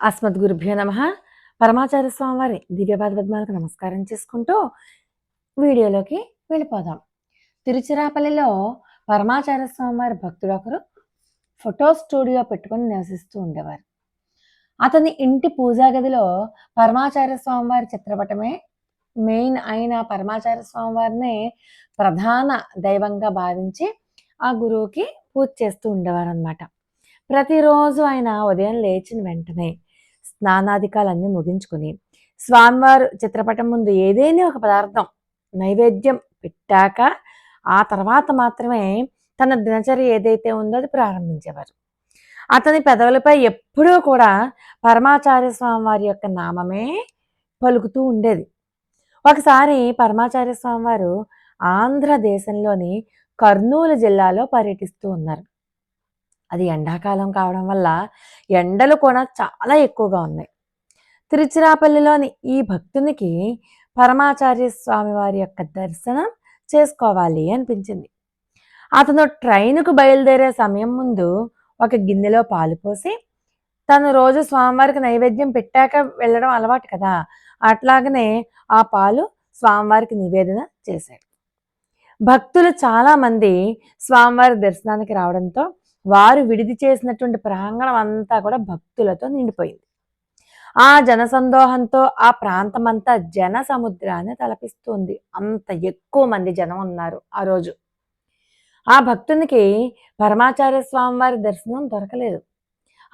అస్మద్గురుభ్యో నమ. పరమాచార్య స్వామివారి దివ్యపాద పద్మాలకు నమస్కారం చేసుకుంటూ వీడియోలోకి వెళ్ళిపోదాం. తిరుచిరాపల్లిలో పరమాచార్య స్వామి వారి భక్తుడు ఒకరు ఫోటో స్టూడియో పెట్టుకొని నివసిస్తూ ఉండేవారు. అతని ఇంటి పూజా గదిలో పరమాచార్య స్వామి వారి చిత్రపటమే మెయిన్ అయిన పరమాచార్య స్వామి వారిని ప్రధాన దైవంగా భావించి ఆ గురువుకి పూజ చేస్తూ ఉండేవారు అనమాట ప్రతిరోజు ఆయన ఉదయం లేచిన వెంటనే స్నానాధికాలన్నీ ముగించుకుని స్వామివారు చిత్రపటం ముందు ఏదైనా ఒక పదార్థం నైవేద్యం పెట్టాక ఆ తర్వాత మాత్రమే తన దినచర్య ఏదైతే ఉందో అది ప్రారంభించేవారు. అతని పెదవులపై ఎప్పుడూ కూడా పరమాచార్య స్వామి వారి యొక్క నామమే పలుకుతూ ఉండేది. ఒకసారి పరమాచార్య స్వామి వారు ఆంధ్రదేశంలోని కర్నూలు జిల్లాలో పర్యటిస్తూ ఉన్నారు. అది ఎండాకాలం కావడం వల్ల ఎండలు కూడా చాలా ఎక్కువగా ఉన్నాయి. తిరుచిరాపల్లిలోని ఈ భక్తునికి పరమాచార్య స్వామి వారి యొక్క దర్శనం చేసుకోవాలి అనిపించింది. అతను ట్రైన్కు బయలుదేరే సమయం ముందు ఒక గిన్నెలో పాలు పోసి తను రోజు స్వామివారికి నైవేద్యం పెట్టాక వెళ్ళడం అలవాటు కదా అట్లాగనే ఆ పాలు స్వామివారికి నివేదన చేశాడు. భక్తులు చాలామంది స్వామివారి దర్శనానికి రావడంతో వారు విడిది చేసినటువంటి ప్రాంగణం అంతా కూడా భక్తులతో నిండిపోయింది. ఆ జనసందోహంతో ఆ ప్రాంతం అంతా జన సముద్రాన్ని తలపిస్తుంది. అంత ఎక్కువ మంది జనం ఉన్నారు ఆ రోజు. ఆ భక్తునికి పరమాచార్య స్వామి వారి దర్శనం దొరకలేదు.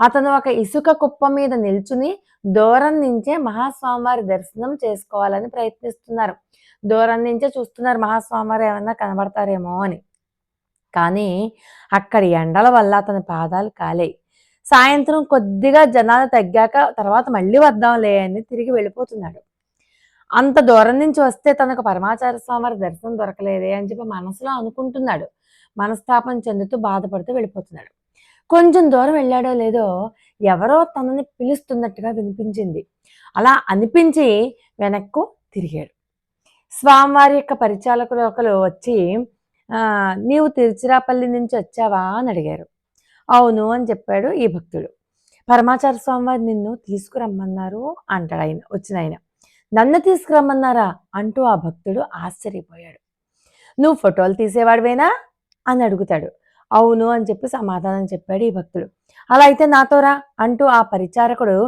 అతను ఒక ఇసుక కుప్ప మీద నిల్చుని దూరం నుంచే మహాస్వామివారి దర్శనం చేసుకోవాలని ప్రయత్నిస్తున్నారు. దూరం నుంచే చూస్తున్నారు మహాస్వామివారు ఏమన్నా కనబడతారేమో అని. కానీ అక్కడి ఎండల వల్ల అతని పాదాలు కాలేయి సాయంత్రం కొద్దిగా జనాలు తగ్గాక తర్వాత మళ్ళీ వద్దాంలే అని తిరిగి వెళ్ళిపోతున్నాడు. అంత దూరం నుంచి వస్తే తనకు పరమాచార స్వామి దర్శనం దొరకలేదే అని చెప్పి మనసులో అనుకుంటున్నాడు. మనస్తాపం చెందుతూ బాధపడుతూ వెళ్ళిపోతున్నాడు. కొంచెం దూరం వెళ్ళాడో లేదో ఎవరో తనని పిలుస్తున్నట్టుగా వినిపించింది. అలా అనిపించి వెనక్కు తిరిగాడు. స్వామివారి యొక్క పరిచాలకులు ఒకరు వచ్చి నీవు తిరుచిరాపల్లి నుంచి వచ్చావా అని అడిగారు. అవును అని చెప్పాడు ఈ భక్తుడు. పరమాచార స్వామివారు నిన్ను తీసుకురమ్మన్నారు అంటాడు ఆయన వచ్చిన ఆయన. నన్ను తీసుకురమ్మన్నారా అంటూ ఆ భక్తుడు ఆశ్చర్యపోయాడు. నువ్వు ఫోటోలు తీసేవాడివేనా అని అడుగుతాడు. అవును అని చెప్పి సమాధానం చెప్పాడు ఈ భక్తుడు. అలా అయితే నాతోరా అంటూ ఆ పరిచారకుడు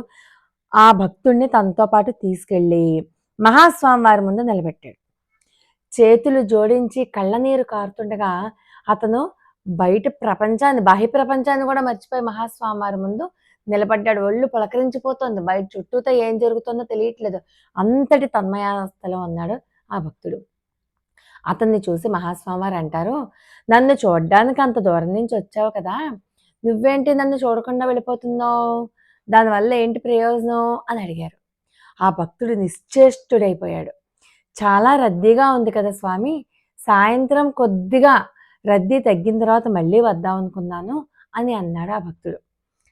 ఆ భక్తుడిని తనతో పాటు తీసుకెళ్ళి మహాస్వామి వారి ముందు నిలబెట్టాడు. చేతులు జోడించి కళ్ళనీరు కారుతుండగా అతను బయట ప్రపంచాన్ని బాహ్య ప్రపంచాన్ని కూడా మర్చిపోయి మహాస్వామి ముందు నిలబడ్డాడు. ఒళ్ళు పులకరించిపోతుంది. బయట చుట్టూతో ఏం జరుగుతుందో తెలియట్లేదు. అంతటి తన్మయావస్థలో ఉన్నాడు ఆ భక్తుడు. అతన్ని చూసి మహాస్వామివారు అంటారు నన్ను చూడడానికి అంత దూరం నుంచి వచ్చావు కదా. నువ్వేంటి నన్ను చూడకుండా వెళ్ళిపోతున్నావు? దానివల్ల ఏంటి ప్రయోజనం? అని అడిగారు. ఆ భక్తుడు నిశ్చేష్టుడైపోయాడు. చాలా రద్దీగా ఉంది కదా స్వామి. సాయంత్రం కొద్దిగా రద్దీ తగ్గిన తర్వాత మళ్ళీ వద్దాం అనుకున్నాను అని అన్నాడు ఆ భక్తుడు.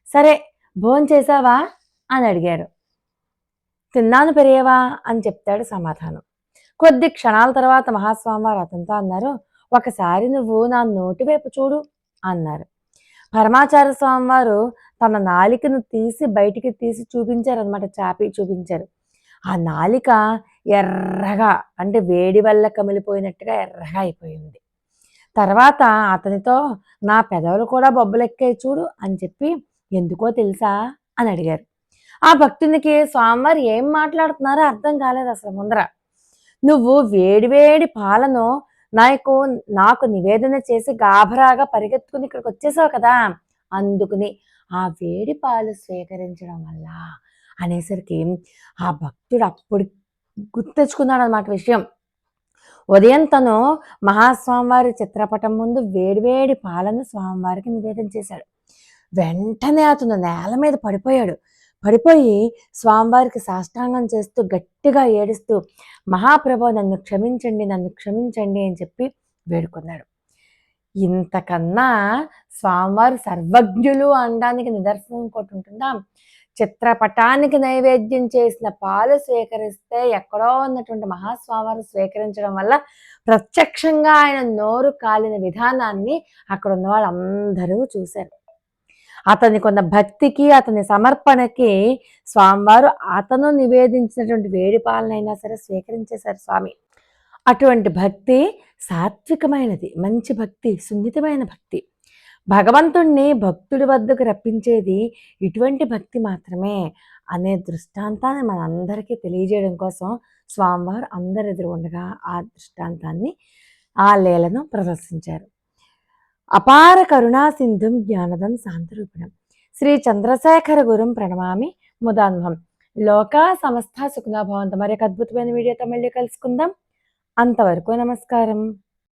సరే భోజనం చేశావా? అని అడిగారు. తిన్నాను పెరియవా? అని చెప్తాడు సమాధానం. కొద్ది క్షణాల తర్వాత మహాస్వామి వారు అతనితో అన్నారు ఒకసారి నువ్వు నా నోటి వైపు చూడు అన్నారు. పరమాచార్య స్వామి వారు తన నాలికను తీసి బయటికి తీసి చూపించారు అనమాట చాపి చూపించారు. ఆ నాలిక ఎర్రగా అంటే వేడి వల్ల కమిలిపోయినట్టుగా ఎర్రగా అయిపోయింది. తర్వాత అతనితో నా పెదవులు కూడా బొబ్బలెక్కాయి చూడు అని చెప్పి ఎందుకో తెలుసా అని అడిగారు. ఆ భక్తునికి స్వామివారు ఏం మాట్లాడుతున్నారో అర్థం కాలేదు అసలు ముందర. నువ్వు వేడివేడి పాలను నాకు నాకు నివేదన చేసి గాభరాగా పరిగెత్తుకుని ఇక్కడికి వచ్చేసావు కదా. అందుకుని ఆ వేడి పాలు స్వీకరించడం వల్ల అనేసరికి ఆ భక్తుడు అప్పుడు గుర్తెచ్చుకున్నాడు అనమాట విషయం. ఉదయం తను మహాస్వామివారి చిత్రపటం ముందు వేడివేడి పాలను స్వామివారికి నివేదన చేశాడు. వెంటనే అతను నేల మీద పడిపోయాడు. పడిపోయి స్వామివారికి సాష్టాంగం చేస్తూ గట్టిగా ఏడుస్తూ మహాప్రభు నన్ను క్షమించండి నన్ను క్షమించండి అని చెప్పి వేడుకున్నాడు. ఇంతకన్నా స్వామివారు సర్వజ్ఞులు అనడానికి నిదర్శనం ఇంకోటి ఉంటుందా? చిత్రపటానికి నైవేద్యం చేసిన పాలు స్వీకరిస్తే ఎక్కడో ఉన్నటువంటి మహాస్వామివారు స్వీకరించడం వల్ల ప్రత్యక్షంగా ఆయన నోరు కాలిన విధానాన్ని అక్కడ ఉన్న వాళ్ళందరూ చూశారు. అతనికి ఉన్న భక్తికి అతని సమర్పణకి స్వామివారు అతను నివేదించినటువంటి వేడి పాలనైనా సరే స్వీకరించేశారు స్వామి. అటువంటి భక్తి సాత్వికమైనది మంచి భక్తి సున్నితమైన భక్తి. భగవంతుణ్ణి భక్తుడి వద్దకు రప్పించేది ఇటువంటి భక్తి మాత్రమే అనే దృష్టాంతాన్ని మనందరికీ తెలియజేయడం కోసం స్వామివారు అందరి ఎదురు ఉండగా ఆ దృష్టాంతాన్ని ఆ లీలను ప్రదర్శించారు. అపార కరుణా సింధుం జ్ఞానదం శాంతరూపిణం. శ్రీ చంద్రశేఖర గురుం ప్రణమామి ముదాన్వం లోక సమస్త సుఖనా భవంతు. మరి ఒక అద్భుతమైన వీడియోతో మళ్ళీ కలుసుకుందాం. అంతవరకు నమస్కారం.